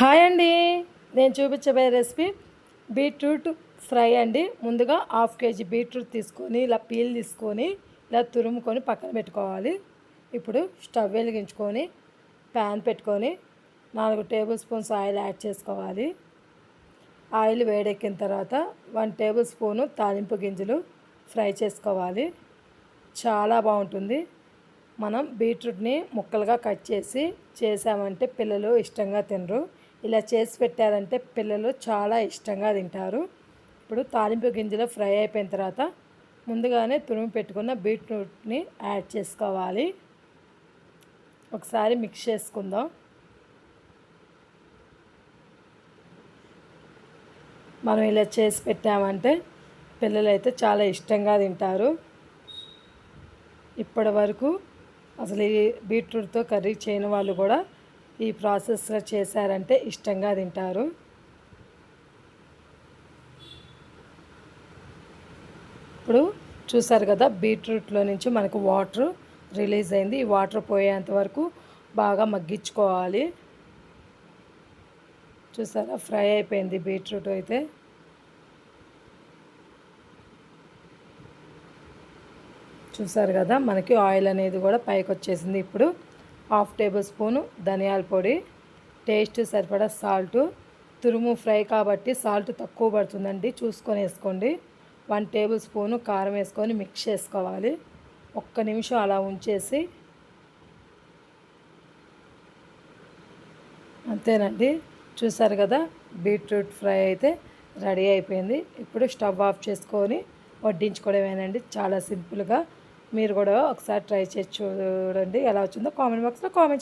Hi అండి. నేను చూపించబోయే రెసిపీ బీట్రూట్ ఫ్రై అండి. ముందుగా హాఫ్ కేజీ బీట్రూట్ తీసుకొని ఇలా పీల్ తీసుకొని ఇలా తురుముకొని పక్కన పెట్టుకోవాలి. ఇప్పుడు స్టవ్ వెలిగించుకొని ప్యాన్ పెట్టుకొని నాలుగు టేబుల్ స్పూన్స్ ఆయిల్ యాడ్ చేసుకోవాలి. ఆయిల్ వేడెక్కిన తర్వాత వన్ టేబుల్ స్పూను తాలింపు గింజలు ఫ్రై చేసుకోవాలి. చాలా బాగుంటుంది. మనం బీట్రూట్ని ముక్కలుగా కట్ చేసి చేసామంటే పిల్లలు ఇష్టంగా తినరు. ఇలా చేసి పెట్టారంటే పిల్లలు చాలా ఇష్టంగా తింటారు. ఇప్పుడు తాలింపు గింజలు ఫ్రై అయిపోయిన తర్వాత ముందుగానే తురుము పెట్టుకున్న బీట్రూట్ని యాడ్ చేసుకోవాలి. ఒకసారి మిక్స్ చేసుకుందాం. మనం ఇలా చేసి పెట్టామంటే పిల్లలైతే చాలా ఇష్టంగా తింటారు. ఇప్పటి వరకు అసలు ఈ బీట్రూట్తో కర్రీ చేయని వాళ్ళు కూడా ఈ ప్రాసెస్గా చేశారంటే ఇష్టంగా తింటారు. ఇప్పుడు చూసారు కదా బీట్రూట్లో నుంచి మనకు వాటర్ రిలీజ్ అయింది. ఈ వాటర్ పోయేంత వరకు బాగా మగ్గించుకోవాలి. చూసారా ఫ్రై అయిపోయింది బీట్రూట్ అయితే. చూసారు కదా మనకి ఆయిల్ అనేది కూడా పైకి వచ్చేసింది. ఇప్పుడు హాఫ్ టేబుల్ స్పూను ధనియాల పొడి టేస్ట్ సరిపడా సాల్ట్. తురుము ఫ్రై కాబట్టి సాల్ట్ తక్కువ పడుతుందండి చూసుకొని వేసుకోండి. వన్ టేబుల్ స్పూను కారం వేసుకొని మిక్స్ చేసుకోవాలి. ఒక్క నిమిషం అలా ఉంచేసి అంతేనండి. చూసారు కదా బీట్రూట్ ఫ్రై అయితే రెడీ అయిపోయింది. ఇప్పుడు స్టవ్ ఆఫ్ చేసుకొని వడ్డించుకోవడమేనండి. చాలా సింపుల్గా మీరు కూడా ఒకసారి ట్రై చేసి చూడండి. ఎలా వచ్చిందో కామెంట్ బాక్స్లో కామెంట్